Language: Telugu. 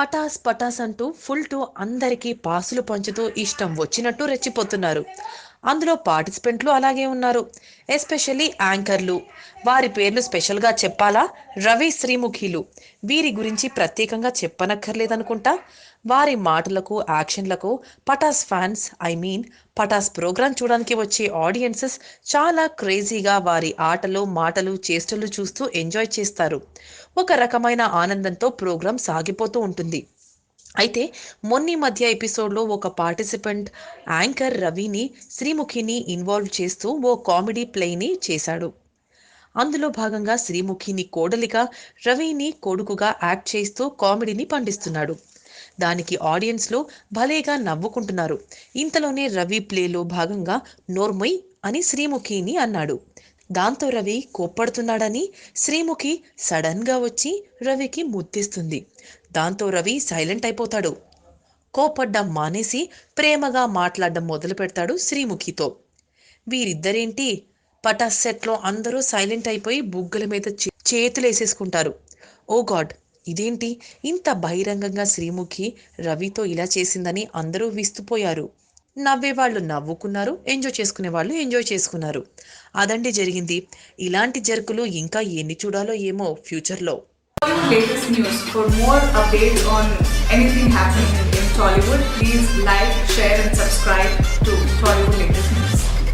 పటాస్ పటాస్ అంటూ ఫుల్ టు అందరికీ పాసులు పంచుతూ ఇష్టం వచ్చినట్టు రెచ్చిపోతున్నారు. అందులో పార్టిసిపెంట్లు అలాగే ఉన్నారు. ఎస్పెషల్లీ యాంకర్లు. వారి పేర్లు స్పెషల్గా చెప్పాలా? రవి శ్రీముఖిలు. వీరి గురించి ప్రత్యేకంగా చెప్పనక్కర్లేదనుకుంటా? వారి మాటలకు యాక్షన్లకు Patas fans I mean Patas programme చూడడానికి వచ్చే ఆడియన్సెస్ చాలా క్రేజీగా వారి ఆటలు మాటలు చేష్టలు చూస్తూ ఎంజాయ్ చేస్తారు. ఒక రకమైన ఆనందంతో ప్రోగ్రాం సాగిపోతూ ఉంటుంది. అయితే మొన్నీ మధ్య ఎపిసోడ్లో ఒక పార్టిసిపెంట్ యాంకర్ రవిని శ్రీముఖిని ఇన్వాల్వ్ చేస్తూ ఓ కామెడీ ప్లేని చేశాడు. అందులో భాగంగా శ్రీముఖిని కోడలిగా రవిని కొడుకుగా యాక్ట్ చేస్తూ కామెడీని పండిస్తున్నాడు. దానికి ఆడియన్స్లో భలేగా నవ్వుకుంటున్నారు. ఇంతలోనే రవి ప్లేలో భాగంగా నోర్మొయ్ అని శ్రీముఖిని అన్నాడు. దాంతో రవి కోప్పడుతున్నాడని శ్రీముఖి సడన్గా వచ్చి రవికి ముద్దిస్తుంది. దాంతో రవి సైలెంట్ అయిపోతాడు. కోపడ్డం మానేసి ప్రేమగా మాట్లాడడం మొదలు పెడతాడు శ్రీముఖితో. వీరిద్దరేంటి? పటాస్ సెట్లో అందరూ సైలెంట్ అయిపోయి బుగ్గల మీద చే- చేతులు వేసేసుకుంటారు ఓ గాడ్! ఇదేంటి? ఇంత బహిరంగంగా శ్రీముఖి రవితో ఇలా చేసిందని అందరూ విస్తుపోయారు. నవ్వే వాళ్ళు నవ్వుకున్నారు ఎంజాయ్ చేసుకునే వాళ్ళు ఎంజాయ్ చేసుకున్నారు. అదండి జరిగింది. ఇలాంటి జరుకులు ఇంకా ఎన్ని చూడాలో ఏమో ఫ్యూచర్లో అప్డేట్ ఆన్ ఎనీథింగ్